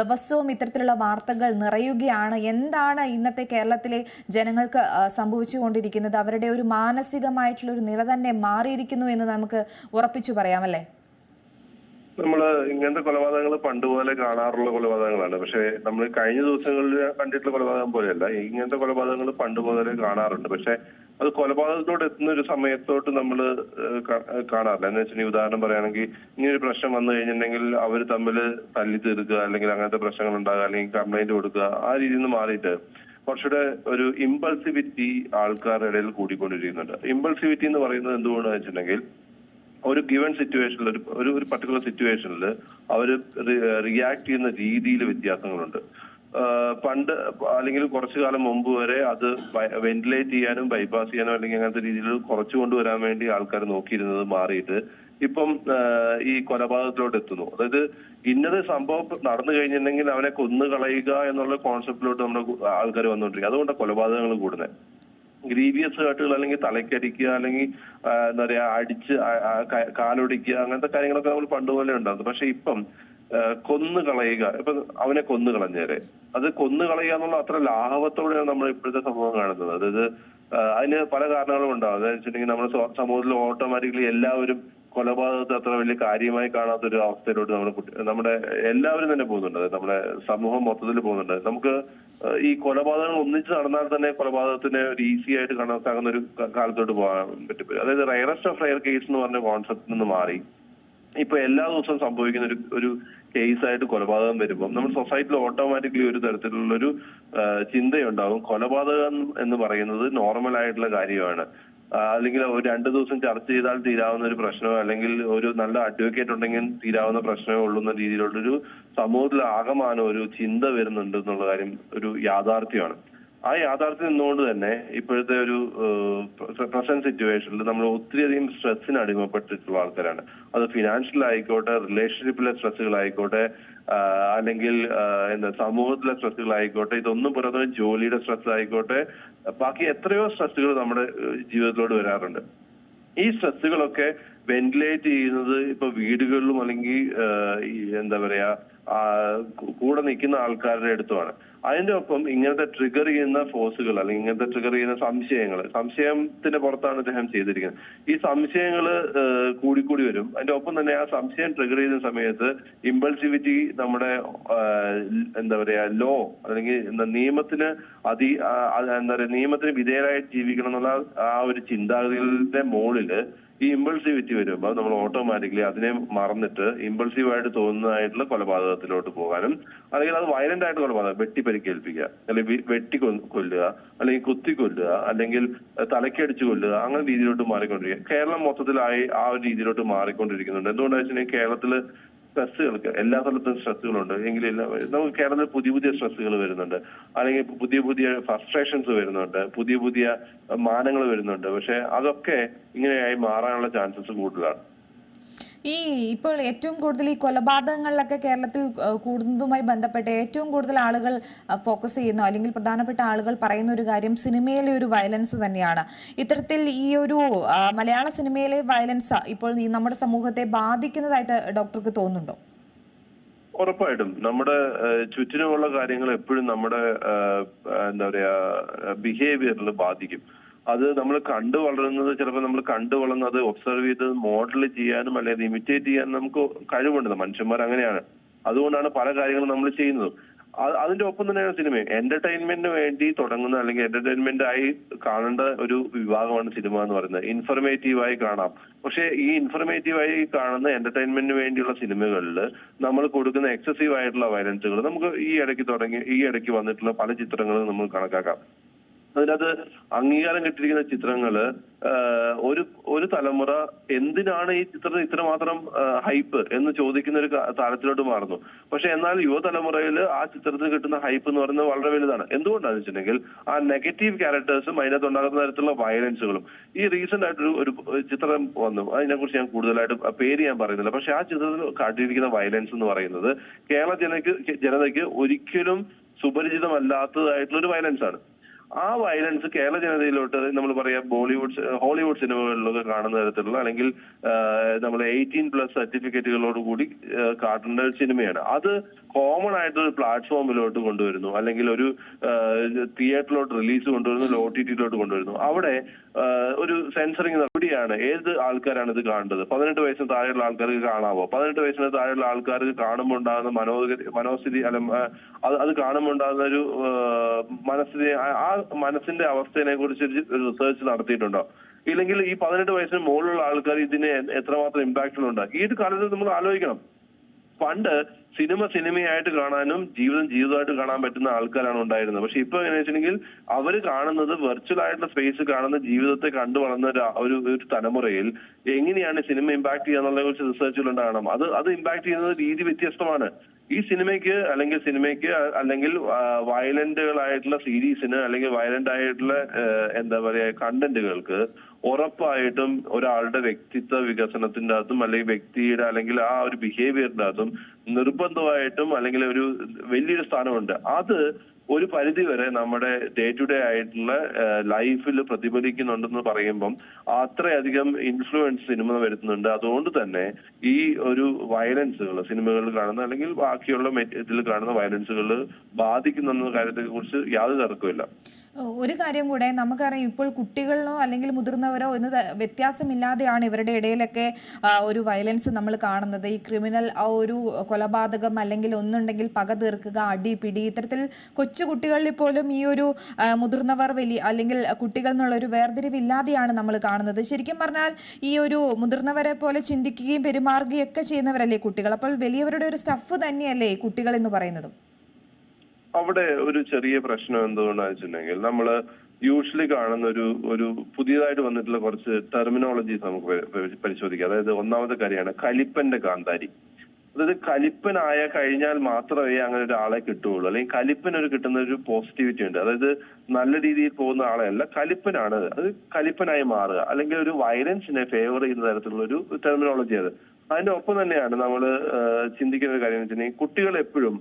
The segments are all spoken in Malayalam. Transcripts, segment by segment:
ദിവസവും ഇത്തരത്തിലുള്ള വാർത്തകൾ നിറയുകയാണ്. എന്താണ് ഇന്നത്തെ കേരളത്തിലെ ജനങ്ങൾക്ക് സംഭവിച്ചുകൊണ്ടിരിക്കുന്നത്? അവരുടെ ഒരു മാനസികമായിട്ടുള്ള ഒരു നില തന്നെ മാറിയിരിക്കുന്നു എന്ന് നമുക്ക് ഉറപ്പിച്ചു പറയാമല്ലേ നമ്മൾ ഇങ്ങനത്തെ കൊലപാതകങ്ങൾ പണ്ട് പോലെ കാണാറുള്ള കൊലപാതകങ്ങളാണ്. പക്ഷെ നമ്മൾ കഴിഞ്ഞ ദിവസങ്ങളിൽ കണ്ടിട്ടുള്ള കൊലപാതകം പോലെയല്ല. ഇങ്ങനത്തെ കൊലപാതകങ്ങൾ പണ്ട് മുതലേ കാണാറുണ്ട്. പക്ഷെ അത് കൊലപാതകത്തോട് എത്തുന്ന ഒരു സമയത്തോട്ട് നമ്മൾ കാണാറില്ല. എന്ന് വെച്ചാൽ ഉദാഹരണം പറയുകയാണെങ്കിൽ ഇങ്ങനെ ഒരു പ്രശ്നം വന്നു കഴിഞ്ഞിട്ടുണ്ടെങ്കിൽ അവർ തമ്മിൽ തല്ലി തീർക്കുക അല്ലെങ്കിൽ അങ്ങനത്തെ പ്രശ്നങ്ങൾ ഉണ്ടാകുക അല്ലെങ്കിൽ കംപ്ലൈന്റ് കൊടുക്കുക ആ രീതിയിൽ നിന്ന് മാറിയിട്ട് കുറച്ചുകൂടെ ഒരു ഇമ്പൾസിവിറ്റി ആൾക്കാരുടെ ഇടയിൽ കൂടിക്കൊണ്ടിരിക്കുന്നുണ്ട്. ഇമ്പൾസിവിറ്റി എന്ന് പറയുന്നത് എന്തുകൊണ്ടാണെന്ന് വെച്ചിട്ടുണ്ടെങ്കിൽ ഒരു ഗിവൺ സിറ്റുവേഷനിൽ ഒരു ഒരു പർട്ടിക്കുലർ സിറ്റുവേഷനിൽ അവർ റിയാക്ട് ചെയ്യുന്ന രീതിയിൽ വ്യത്യാസങ്ങളുണ്ട്. പണ്ട് അല്ലെങ്കിൽ കുറച്ചു കാലം മുമ്പ് വരെ അത് വെന്റിലേറ്റ് ചെയ്യാനും ബൈപ്പാസ് ചെയ്യാനും അല്ലെങ്കിൽ അങ്ങനത്തെ രീതിയിൽ കുറച്ചു കൊണ്ടുവരാൻ വേണ്ടി ആൾക്കാർ നോക്കിയിരുന്നത് മാറിയിട്ട് ഇപ്പം ഈ കൊലപാതകത്തിലോട്ട് എത്തുന്നു. അതായത് ഇന്നത് സംഭവം നടന്നു കഴിഞ്ഞിട്ടുണ്ടെങ്കിൽ അവനെ കൊന്നു കളയുക എന്നുള്ള കോൺസെപ്റ്റിലോട്ട് നമ്മുടെ ആൾക്കാർ വന്നുകൊണ്ടിരിക്കുക അതുകൊണ്ടാണ് കൊലപാതകങ്ങൾ കൂടുന്നത്. ഗ്രീവിയസ് കാട്ടുകൾ അല്ലെങ്കിൽ തലയ്ക്കരിക്കുക അല്ലെങ്കിൽ എന്താ പറയാ അടിച്ച് കാലൊടിക്കുക അങ്ങനത്തെ കാര്യങ്ങളൊക്കെ നമ്മൾ പണ്ട് പോലെ ഉണ്ടായിരുന്നു. പക്ഷെ ഇപ്പം കൊന്നു കളയുക. ഇപ്പൊ അവനെ കൊന്നു കളഞ്ഞേരെ. അത് കൊന്നു കളയുക എന്നുള്ള അത്ര ലാഘവത്തോടെയാണ് നമ്മൾ ഇപ്പോഴത്തെ സംഭവം കാണുന്നത്. അതായത് അതിന് പല കാരണങ്ങളും ഉണ്ടാവും. അതായത് വെച്ചിട്ടുണ്ടെങ്കിൽ നമ്മുടെ സമൂഹത്തിൽ ഓട്ടോമാറ്റിക്കലി എല്ലാവരും കൊലപാതകത്തെ അത്ര വലിയ കാര്യമായി കാണാത്ത ഒരു അവസ്ഥയിലോട്ട് നമ്മുടെ നമ്മുടെ എല്ലാവരും തന്നെ പോകുന്നുണ്ട്. നമ്മുടെ സമൂഹം മൊത്തത്തിൽ പോകുന്നുണ്ട്. നമുക്ക് ഈ കൊലപാതകങ്ങൾ ഒന്നിച്ച് നടന്നാൽ തന്നെ കൊലപാതകത്തിന് ഒരു ഈസി ആയിട്ട് കണക്കാക്കുന്ന ഒരു കാലത്തോട്ട് പോകാൻ പറ്റും അതായത് റയറസ്റ്റ് ഓഫ് റയർ കേസ് എന്ന് പറഞ്ഞ കോൺസെപ്റ്റിൽ നിന്ന് മാറി. ഇപ്പൊ എല്ലാ ദിവസവും സംഭവിക്കുന്ന ഒരു ഒരു കേസായിട്ട് കൊലപാതകം വരുമ്പോൾ നമ്മുടെ സൊസൈറ്റിയിൽ ഓട്ടോമാറ്റിക്കലി ഒരു തരത്തിലുള്ള ഒരു ചിന്തയുണ്ടാവും. കൊലപാതകം എന്ന് പറയുന്നത് നോർമൽ ആയിട്ടുള്ള കാര്യമാണ്. അല്ലെങ്കിൽ ഒരു രണ്ട് ദിവസം ചർച്ച ചെയ്താൽ തീരാവുന്ന ഒരു പ്രശ്നമോ അല്ലെങ്കിൽ ഒരു നല്ല അഡ്വക്കേറ്റ് ഉണ്ടെങ്കിൽ തീരാവുന്ന പ്രശ്നമേ ഉള്ളൂ എന്ന രീതിയിലുള്ളൊരു സമൂഹത്തിൽ ആകമാനം ഒരു ചിന്ത വരുന്നുണ്ട് എന്നുള്ള കാര്യം ഒരു യാഥാർത്ഥ്യമാണ്. ആ യാഥാർത്ഥ്യം നിന്നുകൊണ്ട് തന്നെ ഇപ്പോഴത്തെ ഒരു പ്രസന്റ് സിറ്റുവേഷനിൽ നമ്മൾ ഒത്തിരിയധികം സ്ട്രെസ്സിന് അടിമപ്പെട്ടിട്ടുള്ള ആൾക്കാരാണ്. അത് ഫിനാൻഷ്യൽ ആയിക്കോട്ടെ റിലേഷൻഷിപ്പിലെ സ്ട്രെസ്സുകളായിക്കോട്ടെ അല്ലെങ്കിൽ എന്താ സമൂഹത്തിലെ സ്ട്രെസ്സുകളായിക്കോട്ടെ ഇതൊന്നും പുറത്ത് ജോലിയുടെ സ്ട്രെസ് ആയിക്കോട്ടെ ബാക്കി എത്രയോ സ്ട്രെസ്സുകൾ നമ്മുടെ ജീവിതത്തിലോട് വരാറുണ്ട്. ഈ സ്ട്രെസ്സുകളൊക്കെ വെന്റിലേറ്റ് ചെയ്യുന്നത് ഇപ്പൊ വീടുകളിലും അല്ലെങ്കിൽ എന്താ പറയാ കൂടെ നിൽക്കുന്ന ആൾക്കാരുടെ അടുത്തുമാണ്. അതിന്റെ ഒപ്പം ഇങ്ങനത്തെ ട്രിഗർ ചെയ്യുന്ന ഫോഴ്സുകൾ അല്ലെങ്കിൽ ഇങ്ങനത്തെ ട്രിഗർ ചെയ്യുന്ന സംശയങ്ങൾ സംശയത്തിന്റെ പുറത്താണ് അദ്ദേഹം ചെയ്തിരിക്കുന്നത്. ഈ സംശയങ്ങൾ കൂടിക്കൂടി വരും. അതിന്റെ ഒപ്പം തന്നെ ആ സംശയം ട്രിഗർ ചെയ്യുന്ന സമയത്ത് ഇമ്പൾസിവിറ്റി നമ്മുടെ എന്താ പറയാ ലോ അല്ലെങ്കിൽ നിയമത്തിന് അതി എന്താ പറയാ നിയമത്തിന് വിധേയരായിട്ട് ജീവിക്കണം എന്നുള്ള ആ ഒരു ചിന്താഗതികളുടെ മുകളിൽ ഈ ഇമ്പൾസിവിറ്റി വരുമ്പോൾ നമ്മൾ ഓട്ടോമാറ്റിക്കലി അതിനെ മറന്നിട്ട് ഇമ്പൾസീവ് ആയിട്ട് തോന്നുന്നതായിട്ടുള്ള കൊലപാതകത്തിലോട്ട് പോകാനും അല്ലെങ്കിൽ അത് വയലന്റ് ആയിട്ട് കൊലപാതകം വെട്ടി പരിക്കേൽപ്പിക്കുക അല്ലെങ്കിൽ വെട്ടി കൊല്ലുക അല്ലെങ്കിൽ കുത്തി കൊല്ലുക അല്ലെങ്കിൽ തലക്കടിച്ച് കൊല്ലുക അങ്ങനെ രീതിയിലോട്ട് മാറിക്കൊണ്ടിരിക്കുക. കേരളം മൊത്തത്തിലായി ആ ഒരു രീതിയിലോട്ട് മാറിക്കൊണ്ടിരിക്കുന്നുണ്ട്. എന്തുകൊണ്ടാണെന്ന് വെച്ചിട്ടുണ്ടെങ്കിൽ കേരളത്തിൽ സ്ട്രെസ്സുകൾക്ക് എല്ലാ സ്ഥലത്തും സ്ട്രെസ്സുകളുണ്ട്. എങ്കിലും നമുക്ക് കേരളത്തിൽ പുതിയ പുതിയ സ്ട്രെസ്സുകൾ വരുന്നുണ്ട്. അല്ലെങ്കിൽ പുതിയ പുതിയ ഫ്രസ്ട്രേഷൻസ് വരുന്നുണ്ട്. പുതിയ പുതിയ മാനങ്ങൾ വരുന്നുണ്ട്. പക്ഷെ അതൊക്കെ ഇങ്ങനെയായി മാറാനുള്ള ചാൻസസ് കൂടുതലാണ്. ഈ ഇപ്പോൾ ഏറ്റവും കൂടുതൽ ഈ കൊലപാതകങ്ങളിലൊക്കെ കേരളത്തിൽ കൂടുന്നതുമായി ബന്ധപ്പെട്ട് ഏറ്റവും കൂടുതൽ ആളുകൾ ഫോക്കസ് ചെയ്യുന്ന. അല്ലെങ്കിൽ പ്രധാനപ്പെട്ട ആളുകൾ പറയുന്ന ഒരു കാര്യം സിനിമയിലെ ഒരു വയലൻസ് തന്നെയാണ്. ഇത്തരത്തിൽ ഈ ഒരു മലയാള സിനിമയിലെ വയലൻസ് ഇപ്പോൾ നമ്മുടെ സമൂഹത്തെ ബാധിക്കുന്നതായിട്ട് ഡോക്ടർക്ക് തോന്നുന്നുണ്ടോ? ഉറപ്പായിട്ടും. നമ്മുടെ ചുറ്റിനുമുള്ള കാര്യങ്ങൾ എപ്പോഴും നമ്മുടെ എന്താ പറയാ ബിഹേവിയറിൽ ബാധിക്കും. അത് നമ്മൾ കണ്ടു വളരുന്നത് ചിലപ്പോൾ നമ്മൾ കണ്ടു വളർന്നത് ഒബ്സർവ് ചെയ്ത് മോഡൽ ചെയ്യാനും അല്ലെങ്കിൽ ഇമിറ്റേറ്റ് ചെയ്യാനും നമുക്ക് കഴിവുണ്ട്. മനുഷ്യന്മാർ അങ്ങനെയാണ്. അതുകൊണ്ടാണ് പല കാര്യങ്ങളും നമ്മൾ ചെയ്യുന്നത്. അതിന്റെ ഒപ്പം തന്നെയാണ് സിനിമ എന്റർടൈൻമെന്റിന് വേണ്ടി തുടങ്ങുന്ന അല്ലെങ്കിൽ എന്റർടൈൻമെന്റ് ആയി കാണേണ്ട ഒരു വിഭാഗമാണ് സിനിമ എന്ന് പറയുന്നത്. ഇൻഫർമേറ്റീവ് ആയി കാണാം. പക്ഷേ ഈ ഇൻഫർമേറ്റീവ് ആയി കാണുന്ന എന്റർടൈൻമെന്റിന് വേണ്ടിയുള്ള സിനിമകളിൽ നമ്മൾ കൊടുക്കുന്ന എക്സസീവ് ആയിട്ടുള്ള വയലൻസുകൾ നമുക്ക് ഈ ഇടയ്ക്ക് തുടങ്ങി ഈ ഇടയ്ക്ക് വന്നിട്ടുള്ള പല ചിത്രങ്ങളും നമ്മൾ കണക്കാക്കാം. അതിനകത്ത് അംഗീകാരം കിട്ടിയിരിക്കുന്ന ചിത്രങ്ങൾ ഒരു ഒരു തലമുറ എന്തിനാണ് ഈ ചിത്രം ഇത്രമാത്രം ഹൈപ്പ് എന്ന് ചോദിക്കുന്ന ഒരു താരത്തിലോട്ട് മാറുന്നു. പക്ഷെ എന്നാൽ യുവതലമുറയിൽ ആ ചിത്രത്തിന് കിട്ടുന്ന ഹൈപ്പ് എന്ന് പറയുന്നത് വളരെ വലുതാണ്. എന്തുകൊണ്ടാണെന്ന് വെച്ചിട്ടുണ്ടെങ്കിൽ ആ നെഗറ്റീവ് ക്യാരക്ടേഴ്സും അതിനകത്ത് ഉണ്ടാകുന്ന തരത്തിലുള്ള വയലൻസുകളും. ഈ റീസെന്റ് ആയിട്ടൊരു ഒരു ചിത്രം വന്നു. അതിനെക്കുറിച്ച് ഞാൻ കൂടുതലായിട്ട് പേര് ഞാൻ പറയുന്നില്ല. പക്ഷെ ആ ചിത്രത്തിൽ കാട്ടിയിരിക്കുന്ന വയലൻസ് എന്ന് പറയുന്നത് കേരള ജനക്ക് ജനതയ്ക്ക് ഒരിക്കലും സുപരിചിതമല്ലാത്തതായിട്ടുള്ള ഒരു വയലൻസ് ആണ് ആ വയലൻസ് കേരള ജനതയിലോട്ട് നമ്മൾ പറയാ ബോളിവുഡ് ഹോളിവുഡ് സിനിമകളിലൊക്കെ കാണുന്ന തരത്തിലുള്ള അല്ലെങ്കിൽ നമ്മൾ എയ്റ്റീൻ പ്ലസ് സർട്ടിഫിക്കറ്റുകളോട് കൂടി കാട്ടേണ്ട ഒരു സിനിമയാണ് അത് കോമൺ ആയിട്ട് ഒരു പ്ലാറ്റ്ഫോമിലോട്ട് കൊണ്ടുവരുന്നു. അല്ലെങ്കിൽ ഒരു തിയേറ്ററിലോട്ട് റിലീസ് കൊണ്ടുവരുന്നു ഒ ടി ടിയിലോട്ട് കൊണ്ടുവരുന്നു. അവിടെ ഒരു സെൻസറിങ് നടപടിയാണ് ഏത് ആൾക്കാരാണ് ഇത് കാണേണ്ടത് പതിനെട്ട് വയസ്സിന് താഴെയുള്ള ആൾക്കാർക്ക് കാണാവോ? പതിനെട്ട് വയസ്സിന് താഴെയുള്ള ആൾക്കാർക്ക് കാണുമ്പോൾ ഉണ്ടാകുന്ന മനോഗതി മനോസ്ഥിതി അല്ല അത് അത് കാണുമ്പോൾ ഉണ്ടാകുന്ന ഒരു മനസ്സിനെ ആ- മനസ്സിന്റെ അവസ്ഥയെ കുറിച്ച് റിസർച്ച് നടത്തിയിട്ടുണ്ടോ? ഇല്ലെങ്കിൽ ഈ പതിനെട്ട് വയസ്സിന് മുകളിലുള്ള ആൾക്കാർ ഇതിന് എത്രമാത്രം ഇമ്പാക്റ്റുകൾ ഉണ്ടാകും ഈ ഒരു കാലത്ത് നമ്മൾ ആലോചിക്കണം. പണ്ട് സിനിമ സിനിമയായിട്ട് കാണാനും ജീവിതം ജീവിതമായിട്ട് കാണാൻ പറ്റുന്ന ആൾക്കാരാണ് ഉണ്ടായിരുന്നത്. പക്ഷെ ഇപ്പൊ എങ്ങനെ വെച്ചിട്ടുണ്ടെങ്കിൽ അവർ കാണുന്നത് വെർച്വൽ ആയിട്ടുള്ള സ്പേസ് കാണുന്ന ജീവിതത്തെ കണ്ടു വളർന്ന ഒരു ഒരു തലമുറയിൽ എങ്ങനെയാണ് സിനിമ ഇമ്പാക്ട് ചെയ്യാന്നുള്ളതിനെ കുറിച്ച് റിസർച്ചുകൾ ഉണ്ടാകണം അത് അത് ഇമ്പാക്ട് ചെയ്യുന്നത് രീതി വ്യത്യസ്തമാണ്. ഈ സിനിമയ്ക്ക് അല്ലെങ്കിൽ സിനിമയ്ക്ക് അല്ലെങ്കിൽ വയലന്റുകളായിട്ടുള്ള സീരീസിന് അല്ലെങ്കിൽ വയലന്റ് ആയിട്ടുള്ള എന്താ പറയാ കണ്ടന്റുകൾക്ക് ഉറപ്പായിട്ടും ഒരാളുടെ വ്യക്തിത്വ വികസനത്തിന്റെ അകത്തും അല്ലെങ്കിൽ വ്യക്തിയുടെ അല്ലെങ്കിൽ ആ ഒരു ബിഹേവിയറിന്റെ അകത്തും നിർബന്ധമായിട്ടും അല്ലെങ്കിൽ ഒരു വലിയൊരു സ്ഥാനമുണ്ട്. അത് ഒരു പരിധി വരെ നമ്മുടെ ഡേ ടു ഡേ ആയിട്ടുള്ള ലൈഫിൽ പ്രതിഫലിക്കുന്നുണ്ടെന്ന് പറയുമ്പം അത്രയധികം ഇൻഫ്ലുവൻസ് സിനിമ വരുത്തുന്നുണ്ട്. അതുകൊണ്ട് തന്നെ ഈ ഒരു വയലൻസുകൾ സിനിമകളിൽ കാണുന്ന അല്ലെങ്കിൽ ബാക്കിയുള്ള ഇതിൽ കാണുന്ന വയലൻസുകൾ ബാധിക്കുന്ന കാര്യത്തെ കുറിച്ച് യാതൊരു തർക്കമില്ല ഒരു കാര്യം കൂടെ നമുക്കറിയാം ഇപ്പോൾ കുട്ടികളിലോ അല്ലെങ്കിൽ മുതിർന്നവരോ എന്ന് വ്യത്യാസമില്ലാതെയാണ് ഇവരുടെ ഇടയിലൊക്കെ ഒരു വയലൻസ് നമ്മൾ കാണുന്നത്. ഈ ക്രിമിനൽ ആ ഒരു കൊലപാതകം അല്ലെങ്കിൽ ഒന്നുണ്ടെങ്കിൽ പക തീർക്കുക അടി പിടി ഇത്തരത്തിൽ കൊച്ചു കുട്ടികളിൽ പോലും ഈ ഒരു മുതിർന്നവർ വലിയ അല്ലെങ്കിൽ കുട്ടികൾ എന്നുള്ള ഒരു വേർതിരിവില്ലാതെയാണ് നമ്മൾ കാണുന്നത്. ശരിക്കും പറഞ്ഞാൽ ഈ ഒരു മുതിർന്നവരെ പോലെ ചിന്തിക്കുകയും പെരുമാറുകയും ഒക്കെ ചെയ്യുന്നവരല്ലേ കുട്ടികൾ? അപ്പോൾ വലിയവരുടെ ഒരു സ്റ്റഫ് തന്നെയല്ലേ കുട്ടികൾ എന്ന് പറയുന്നതും? അവിടെ ഒരു ചെറിയ പ്രശ്നം എന്തുകൊണ്ടാണെന്ന് വെച്ചിട്ടുണ്ടെങ്കിൽ നമ്മൾ യൂഷ്വലി കാണുന്ന ഒരു ഒരു പുതിയതായിട്ട് വന്നിട്ടുള്ള കുറച്ച് ടെർമിനോളജീസ് നമുക്ക് പരി- പരി- പരിശോധിക്കാം. അതായത് ഒന്നാമത്തെ കാര്യമാണ് കലിപ്പന്റെ കാന്താരി. അതായത് കലിപ്പനായ കഴിഞ്ഞാൽ മാത്രമേ അങ്ങനെ ഒരാളെ കിട്ടുകയുള്ളൂ. അല്ലെങ്കിൽ കലിപ്പനൊരു കിട്ടുന്ന ഒരു പോസിറ്റിവിറ്റി ഉണ്ട്. അതായത് നല്ല രീതിയിൽ പോകുന്ന ആളെയല്ല കലിപ്പനാണ്. അത് കലിപ്പനായി മാറുക. അല്ലെങ്കിൽ ഒരു വയലൻസിനെ ഫേവർ ചെയ്യുന്ന തരത്തിലുള്ള ഒരു ടെർമിനോളജി അത്. അതിന്റെ ഒപ്പം തന്നെയാണ് നമ്മൾ ചിന്തിക്കുന്ന ഒരു കാര്യം വെച്ചിട്ടുണ്ടെങ്കിൽ കുട്ടികൾ എപ്പോഴും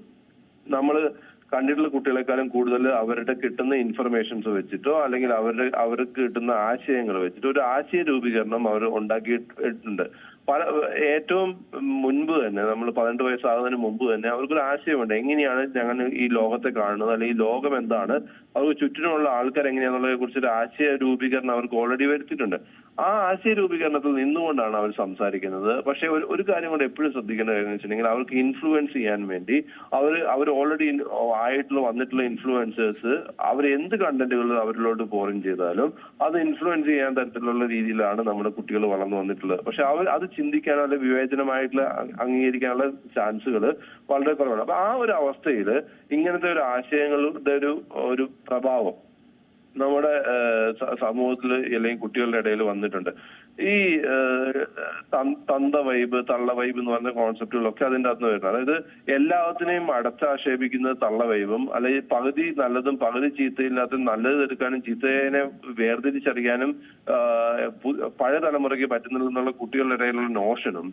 നമ്മൾ കണ്ടിട്ടുള്ള കുട്ടികളെക്കാളും കൂടുതൽ അവരുടെ കിട്ടുന്ന ഇൻഫർമേഷൻസ് വെച്ചിട്ടോ അല്ലെങ്കിൽ അവരുടെ അവർക്ക് കിട്ടുന്ന ആശയങ്ങൾ വെച്ചിട്ടോ ഒരു ആശയ രൂപീകരണം അവർ ഉണ്ടാക്കിയിട്ടുണ്ട്. പല ഏറ്റവും മുൻപ് തന്നെ നമ്മൾ പതിനെട്ട് വയസ്സാകുന്നതിന് മുമ്പ് തന്നെ അവർക്കൊരു ആശയമുണ്ട്. എങ്ങനെയാണ് ഞങ്ങൾ ഈ ലോകത്തെ കാണുന്നത്? അല്ലെങ്കിൽ ഈ ലോകം എന്താണ്? അവർക്ക് ചുറ്റിനുമുള്ള ആൾക്കാർ എങ്ങനെയാണെന്നുള്ളതിനെ കുറിച്ചൊരു ആശയ രൂപീകരണം അവർക്ക് ഓൾറെഡി വരുത്തിയിട്ടുണ്ട്. ആ ആശയ രൂപീകരണത്തിൽ നിന്നുകൊണ്ടാണ് അവർ സംസാരിക്കുന്നത്. പക്ഷേ ഒരു ഒരു കാര്യം കൂടെ എപ്പോഴും ശ്രദ്ധിക്കേണ്ട കാര്യം വെച്ചിട്ടുണ്ടെങ്കിൽ അവർക്ക് ഇൻഫ്ലുവൻസ് ചെയ്യാൻ വേണ്ടി അവർ അവർ ഓൾറെഡി ആയിട്ടുള്ള വന്നിട്ടുള്ള ഇൻഫ്ലുവൻസേഴ്സ് അവർ എന്ത് കണ്ടന്റുകൾ അവരിലോട്ട് പോറിൻ ചെയ്താലും അത് ഇൻഫ്ലുവൻസ് ചെയ്യാൻ തരത്തിലുള്ള രീതിയിലാണ് നമ്മുടെ കുട്ടികൾ വളർന്നു വന്നിട്ടുള്ളത്. പക്ഷെ അവർ അത് ചിന്തിക്കാനോ അല്ലെങ്കിൽ വിവേചനമായിട്ടുള്ള അംഗീകരിക്കാനുള്ള ചാൻസുകൾ വളരെ കുറവാണ്. അപ്പൊ ആ ഒരു അവസ്ഥയിൽ ഇങ്ങനത്തെ ഒരു ആശയങ്ങളുടെ ഒരു ഒരു പ്രഭാവം നമ്മുടെ സമൂഹത്തിൽ അല്ലെങ്കിൽ കുട്ടികളുടെ ഇടയിൽ വന്നിട്ടുണ്ട്. ഈ തന്ത വൈബ് തള്ള വൈബ് എന്ന് പറഞ്ഞ കോൺസെപ്റ്റുകളൊക്കെ അതിന്റെ അകത്ത് വരുന്നത്. അതായത് എല്ലാത്തിനെയും അടച്ചാക്ഷേപിക്കുന്നത് തള്ള വൈബും അല്ലെങ്കിൽ പകുതി നല്ലതും പകുതി ചീത്തയില്ലാത്ത നല്ലത് എടുക്കാനും ചീത്തയെ വേർതിരിച്ചറിയാനും പഴയ തലമുറയ്ക്ക് പറ്റുന്നില്ലെന്നുള്ള കുട്ടികളുടെ ഇടയിലുള്ള നോഷനും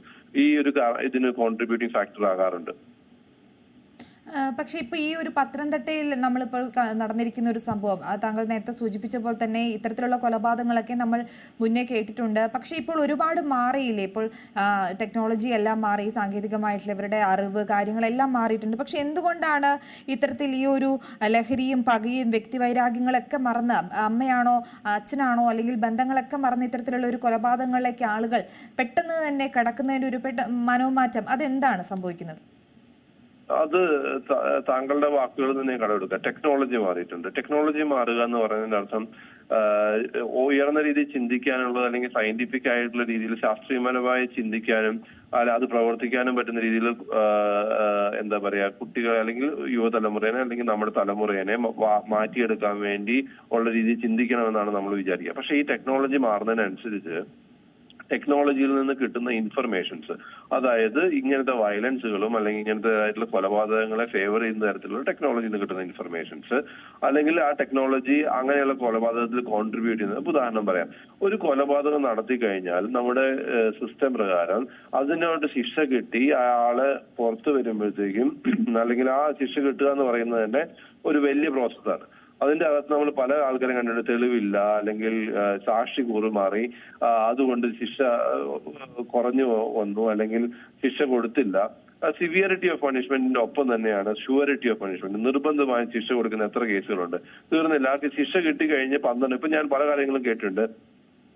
ഈ ഒരു ഇതിന് കോൺട്രിബ്യൂട്ടിംഗ് ഫാക്ടർ ആകാറുണ്ട്. പക്ഷേ ഇപ്പോൾ ഈ ഒരു പത്തനംതിട്ടയിൽ നമ്മളിപ്പോൾ നടന്നിരിക്കുന്ന ഒരു സംഭവം താങ്കൾ നേരത്തെ സൂചിപ്പിച്ച പോലെ തന്നെ ഇത്തരത്തിലുള്ള കൊലപാതകങ്ങളൊക്കെ നമ്മൾ മുന്നേ കേട്ടിട്ടുണ്ട്. പക്ഷേ ഇപ്പോൾ ഒരുപാട് മാറിയില്ലേ? ഇപ്പോൾ ടെക്നോളജി എല്ലാം മാറി സാങ്കേതികമായിട്ടുള്ള ഇവരുടെ അറിവ് കാര്യങ്ങളെല്ലാം മാറിയിട്ടുണ്ട്. പക്ഷേ എന്തുകൊണ്ടാണ് ഇത്തരത്തിൽ ഈ ഒരു ലഹരിയും പകയും വ്യക്തിവൈരാഗ്യങ്ങളൊക്കെ മറന്ന് അമ്മയാണോ അച്ഛനാണോ അല്ലെങ്കിൽ ബന്ധങ്ങളൊക്കെ മറന്ന് ഇത്തരത്തിലുള്ള ഒരു കൊലപാതകങ്ങളിലേക്ക് ആളുകൾ പെട്ടെന്ന് തന്നെ കടക്കുന്നതിന്റെ ഒരു പെട്ട മനോമാറ്റം അതെന്താണ് സംഭവിക്കുന്നത്? അത് താങ്കളുടെ വാക്കുകളിൽ നിന്ന് കടമെടുക്കുക ടെക്നോളജി മാറിയിട്ടുണ്ട്. ടെക്നോളജി മാറുക എന്ന് പറയുന്നതിന്റെ അർത്ഥം ഉയർന്ന രീതിയിൽ ചിന്തിക്കാനുള്ളത് അല്ലെങ്കിൽ സയന്റിഫിക് ആയിട്ടുള്ള രീതിയിൽ ശാസ്ത്രീയപരമായി ചിന്തിക്കാനും അല്ല അത് പ്രവർത്തിക്കാനും പറ്റുന്ന രീതിയിൽ എന്താ പറയാ കുട്ടികൾ അല്ലെങ്കിൽ യുവതലമുറേനെ അല്ലെങ്കിൽ നമ്മുടെ തലമുറേനെ മാറ്റിയെടുക്കാൻ വേണ്ടി ഉള്ള രീതിയിൽ ചിന്തിക്കണമെന്നാണ് നമ്മൾ വിചാരിക്കുക. പക്ഷേ ഈ ടെക്നോളജി മാറുന്നതിനനുസരിച്ച് ടെക്നോളജിയിൽ നിന്ന് കിട്ടുന്ന ഇൻഫർമേഷൻസ് അതായത് ഇങ്ങനത്തെ വയലൻസുകളും അല്ലെങ്കിൽ ഇങ്ങനത്തെ ആയിട്ടുള്ള കൊലപാതകങ്ങളെ ഫേവർ ചെയ്യുന്ന തരത്തിലുള്ള ടെക്നോളജിയിൽ നിന്ന് കിട്ടുന്ന ഇൻഫർമേഷൻസ് അല്ലെങ്കിൽ ആ ടെക്നോളജി അങ്ങനെയുള്ള കൊലപാതകത്തിൽ കോൺട്രിബ്യൂട്ട് ചെയ്യുന്നത്. ഉദാഹരണം പറയാം. ഒരു കൊലപാതകം നടത്തി കഴിഞ്ഞാൽ നമ്മുടെ സിസ്റ്റം പ്രകാരം അതിനോട് ശിക്ഷ കിട്ടി അയാൾ പുറത്തു വരുമ്പോഴത്തേക്കും അല്ലെങ്കിൽ ആ ശിക്ഷ കിട്ടുക എന്ന് പറയുന്നത് തന്നെ ഒരു വലിയ പ്രോസസ്സാണ് അതിന്റെ അകത്ത് നമ്മൾ പല ആൾക്കാരും കണ്ടിട്ടുണ്ട്. തെളിവില്ല അല്ലെങ്കിൽ സാക്ഷി കൂറുമാറി അതുകൊണ്ട് ശിക്ഷ കുറഞ്ഞു വന്നു അല്ലെങ്കിൽ ശിക്ഷ കൊടുത്തില്ല. സിവിയറിറ്റി ഓഫ് പണിഷ്മെന്റിന്റെ ഒപ്പം തന്നെയാണ് ഷുവറിറ്റി ഓഫ് പണിഷ്മെന്റ് നിർബന്ധമായും ശിക്ഷ കൊടുക്കുന്ന എത്ര കേസുകളുണ്ട്. തീർന്നില്ല. ആർക്ക് ശിക്ഷ കിട്ടി കഴിഞ്ഞ് പന്ത്രണ്ട് ഇപ്പൊ ഞാൻ പല കാര്യങ്ങളും കേട്ടിട്ടുണ്ട്.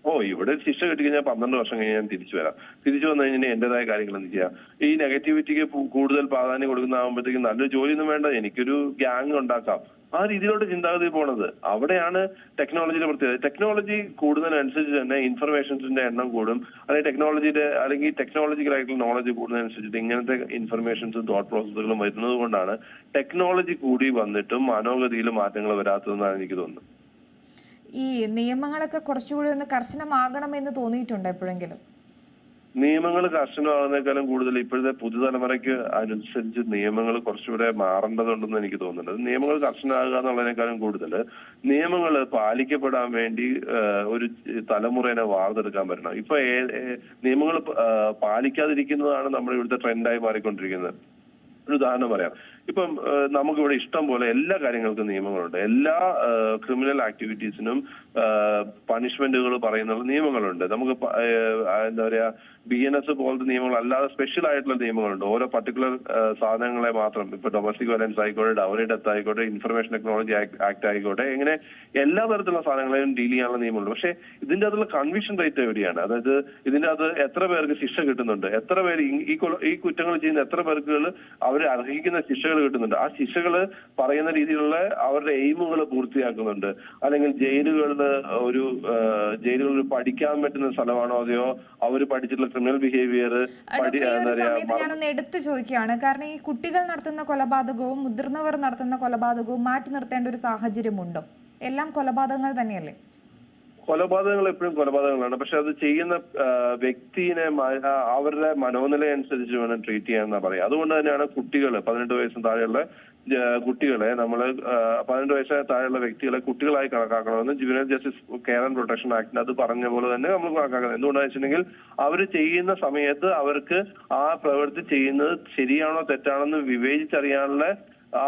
ഓ ഇവിടെ ശിക്ഷ കിട്ടി കഴിഞ്ഞാൽ പന്ത്രണ്ട് വർഷം കഴിഞ്ഞ് ഞാൻ തിരിച്ചു വരാം. തിരിച്ചു വന്നു കഴിഞ്ഞാൽ എന്റേതായ കാര്യങ്ങൾ എന്ത് ചെയ്യാം? ഈ നെഗറ്റിവിറ്റിക്ക് കൂടുതൽ പ്രാധാന്യം കൊടുക്കുന്നതാകുമ്പോഴത്തേക്കും നല്ലൊരു ജോലിയൊന്നും വേണ്ട. എനിക്കൊരു ഗ്യാങ് ഉണ്ടാക്കാം. ആ രീതിയിലോട്ട് ചിന്താഗതി പോണത്. അവിടെയാണ് ടെക്നോളജിയുടെ പ്രത്യേകത ടെക്നോളജി കൂടുന്നതിനനുസരിച്ച് തന്നെ ഇൻഫർമേഷൻസിന്റെ എണ്ണം കൂടും. അല്ലെങ്കിൽ ടെക്നോളജിയുടെ അല്ലെങ്കിൽ ടെക്നോളജിക്കൽ ആയിട്ടുള്ള നോളജ് കൂടുന്നതനുസരിച്ചിട്ട് ഇങ്ങനത്തെ ഇൻഫർമേഷൻസും തോട്ട് പ്രോസസ്സുകളും വരുന്നത് കൊണ്ടാണ് ടെക്നോളജി കൂടി വന്നിട്ടും മനോഗതിയിൽ മാറ്റങ്ങൾ വരാത്തതെന്നാണ് എനിക്ക് തോന്നുന്നത്. ഈ നിയമങ്ങളൊക്കെ കുറച്ചുകൂടി ഒന്ന് കർശനമാകണമെന്ന് തോന്നിയിട്ടുണ്ട് എപ്പോഴെങ്കിലും? നിയമങ്ങൾ കർശനമാകുന്നേക്കാളും കൂടുതൽ ഇപ്പോഴത്തെ പുതുതലമുറയ്ക്ക് അനുസരിച്ച് നിയമങ്ങൾ കുറച്ചുകൂടെ മാറേണ്ടതുണ്ടെന്ന് എനിക്ക് തോന്നുന്നുണ്ട്. നിയമങ്ങൾ കർശനമാകുക എന്നുള്ളതിനേക്കാളും കൂടുതൽ നിയമങ്ങൾ പാലിക്കപ്പെടാൻ വേണ്ടി ഒരു തലമുറേനെ വാർത്തെടുക്കാൻ പറ്റണം. ഇപ്പൊ നിയമങ്ങൾ പാലിക്കാതിരിക്കുന്നതാണ് നമ്മൾ ഇവിടുത്തെ ട്രെൻഡായി മാറിക്കൊണ്ടിരിക്കുന്നത്. ഒരു ഉദാഹരണം പറയാം. ഇപ്പം നമുക്കിവിടെ ഇഷ്ടം പോലെ എല്ലാ കാര്യങ്ങൾക്കും നിയമങ്ങളുണ്ട്. എല്ലാ ക്രിമിനൽ ആക്ടിവിറ്റീസിനും പണിഷ്മെന്റുകൾ പറയുന്ന നിയമങ്ങളുണ്ട്. നമുക്ക് എന്താ പറയാ ബി എൻ എസ് പോലത്തെ നിയമങ്ങൾ അല്ലാതെ സ്പെഷ്യൽ ആയിട്ടുള്ള നിയമങ്ങളുണ്ട്. ഓരോ പർട്ടിക്കുലർ സാധനങ്ങളെ മാത്രം. ഇപ്പൊ ഡൊമസ്റ്റിക് വയലൻസ് ആയിക്കോട്ടെ ഡവറി ഡെത്ത് ആയിക്കോട്ടെ ഇൻഫർമേഷൻ ടെക്നോളജി ആക്ട് ആയിക്കോട്ടെ ഇങ്ങനെ എല്ലാ തരത്തിലുള്ള സാധനങ്ങളെയും ഡീൽ ചെയ്യാനുള്ള നിയമമുണ്ട്. പക്ഷേ ഇതിന്റെ അതിലുള്ള കൺവിഷൻ റേറ്റ് എവിടെയാണ്? അതായത് ഇതിന്റെ അത് എത്ര പേർക്ക് ശിക്ഷ കിട്ടുന്നുണ്ട്? എത്ര പേര് ഈ- ഈ കുറ്റങ്ങൾ ചെയ്യുന്ന എത്ര പേർക്ക് അവർ അർഹിക്കുന്ന ശിക്ഷകൾ കിട്ടുന്നുണ്ട്? ആ ശിക്ഷകൾ പറയുന്ന രീതിയിലുള്ള അവരുടെ എയിമുകൾ പൂർത്തിയാക്കുന്നുണ്ട്. അല്ലെങ്കിൽ ജയിലുകളിൽ ഒരു ആ, ജയിലുകളിൽ പഠിക്കാൻ പറ്റുന്ന സ്ഥലമാണോ അതെയോ? അവർ പഠിച്ചിട്ടുള്ള ക്രിമിനൽ ബിഹേവിയർ ഒരു ഞാനൊന്ന് എടുത്തു ചോദിക്കുകയാണ്. കാരണം ഈ കുട്ടികൾ നടത്തുന്ന കൊലപാതകവും മുതിർന്നവർ നടത്തുന്ന കൊലപാതകവും മാറ്റി നിർത്തേണ്ട ഒരു സാഹചര്യമുണ്ടോ? എല്ലാം കൊലപാതകങ്ങൾ തന്നെയല്ലേ? കൊലപാതകങ്ങൾ എപ്പോഴും കൊലപാതകങ്ങളാണ്. പക്ഷെ അത് ചെയ്യുന്ന വ്യക്തിയെ വ്യക്തിനെ അവരുടെ മനോനില അനുസരിച്ച് വേണം ട്രീറ്റ് ചെയ്യാൻ പറയാം. അതുകൊണ്ട് തന്നെയാണ് കുട്ടികൾ പതിനെട്ട് വയസ്സിന് താഴെയുള്ള കുട്ടികളെ നമ്മൾ പതിനെട്ട് വയസ്സിന് താഴെയുള്ള വ്യക്തികളെ കുട്ടികളായി കണക്കാക്കണമെന്ന് juvenile justice care and protection ആക്ടിന് അത് പറഞ്ഞ പോലെ തന്നെ നമ്മൾ കണക്കാക്കുന്നത് എന്തുകൊണ്ടാണെന്ന് വെച്ചിട്ടുണ്ടെങ്കിൽ അവർ ചെയ്യുന്ന സമയത്ത് അവർക്ക് ആ പ്രവൃത്തി ചെയ്യുന്നത് ശരിയാണോ തെറ്റാണോ എന്ന് വിവേചിച്ചറിയാനുള്ള ആ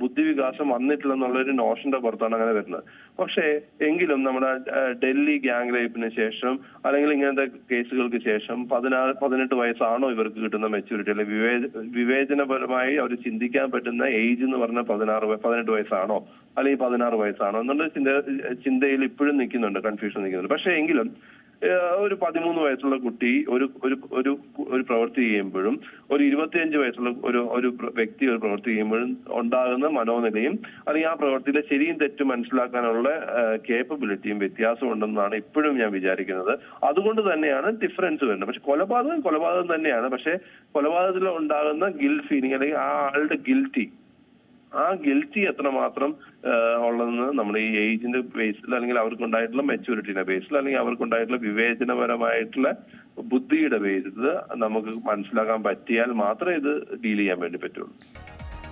ബുദ്ധിവികാസം വന്നിട്ടില്ല എന്നുള്ള ഒരു നോഷന്റെ പുറത്താണ് അങ്ങനെ വരുന്നത്. പക്ഷേ എങ്കിലും നമ്മുടെ ഡൽഹി ഗ്യാങ് റേപ്പിന് ശേഷം അല്ലെങ്കിൽ ഇങ്ങനത്തെ കേസുകൾക്ക് ശേഷം പതിനാറ് പതിനെട്ട് വയസ്സാണോ ഇവർക്ക് കിട്ടുന്ന മെച്ചൂരിറ്റി അല്ലെങ്കിൽ വിവേച വിവേചനപരമായി അവർ ചിന്തിക്കാൻ പറ്റുന്ന ഏജ് എന്ന് പറഞ്ഞ പതിനാറ് പതിനെട്ട് വയസ്സാണോ? അല്ലെങ്കിൽ പതിനാറ് വയസ്സാണോ? എന്നുള്ള ചിന്ത ചിന്തയിൽ ഇപ്പോഴും നിൽക്കുന്നുണ്ട് കൺഫ്യൂഷൻ നിൽക്കുന്നുണ്ട്. പക്ഷേ എങ്കിലും ഒരു പതിമൂന്ന് വയസ്സുള്ള കുട്ടി ഒരു ഒരു ഒരു ഒരു പ്രവൃത്തി ചെയ്യുമ്പോഴും ഒരു ഇരുപത്തിയഞ്ച് വയസ്സുള്ള ഒരു ഒരു വ്യക്തി ഒരു പ്രവൃത്തി ചെയ്യുമ്പോഴും ഉണ്ടാകുന്ന മനോനിലയും അല്ലെങ്കിൽ ആ പ്രവൃത്തിയിലെ ശരിയും തെറ്റും മനസ്സിലാക്കാനുള്ള കേപ്പബിലിറ്റിയും വ്യത്യാസം ഉണ്ടെന്നാണ് ഇപ്പോഴും ഞാൻ വിചാരിക്കുന്നത്. അതുകൊണ്ട് തന്നെയാണ് ഡിഫറൻസ് വരുന്നത്. പക്ഷെ കൊലപാതകം കൊലപാതകം തന്നെയാണ്. പക്ഷെ കൊലപാതകത്തിൽ ഉണ്ടാകുന്ന ഗിൽ ഫീലിംഗ് അല്ലെങ്കിൽ ആ ആളുടെ ഗിൽറ്റി ആ ഗിൽറ്റി എത്രമാത്രം ഉള്ളതെന്ന് നമ്മുടെ ഈ ഏജിന്റെ ബേസിൽ അല്ലെങ്കിൽ അവർക്കുണ്ടായിട്ടുള്ള മെച്ചൂരിറ്റിയുടെ ബേസിൽ അല്ലെങ്കിൽ അവർക്കുണ്ടായിട്ടുള്ള വിവേചനപരമായിട്ടുള്ള ബുദ്ധിയുടെ ബേസിൽ നമുക്ക് മനസ്സിലാക്കാൻ പറ്റിയാൽ മാത്രമേ ഇത് ഡീൽ ചെയ്യാൻ വേണ്ടി പറ്റുള്ളൂ.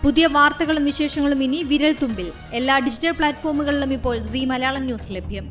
പുതിയ വാർത്തകളും വിശേഷങ്ങളും ഇനി വിരൽ തുമ്പിൽ എല്ലാ ഡിജിറ്റൽ പ്ലാറ്റ്ഫോമുകളിലും ഇപ്പോൾ സി മലയാളം ന്യൂസ് ലഭ്യം.